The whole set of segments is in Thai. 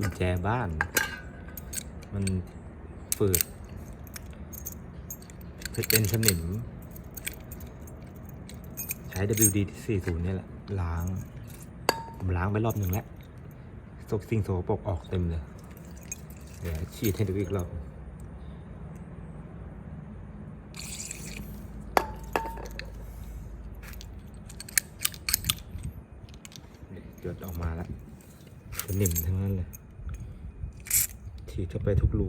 กุญแจบ้าน มันฝืดเป็นสนิม ใช้ WD 40 เนี่ยแหละ ล้าง ผมล้างไปรอบหนึ่งแล้วสกสิ่งโสโปรกออกเต็มเลย เดี๋ยวฉีดให้ดูอีกรอบเกิดออกมาแล้วสนิมทั้งนั้นเลย ฉีดเข้าไปทุกรู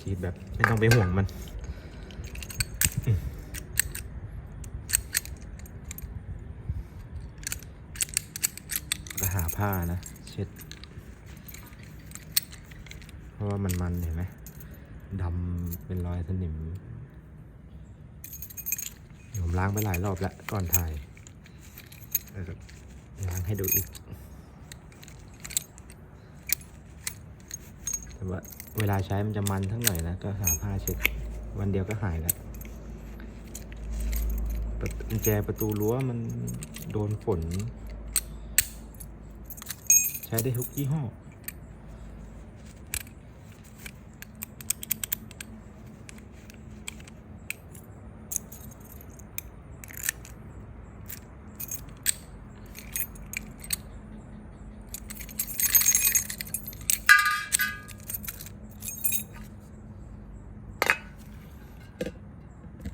ฉีดแบบไม่ต้องไปห่วงมันมก็หาผ้านะ เช็ด เพราะว่ามันมันเห็นไหมดำเป็นรอยสนิมผมล้างไปหลายรอบแล้วก่อนถ่าย ล้างให้ดูอีก แต่ว่าเวลาใช้มันจะมันทั้งหน่อยนะ ก็หาผ้าเช็ดวันเดียวก็หายแล้วกุญแจประตูรั้วมันโดนฝน ใช้ได้ทุกยี่ห้อ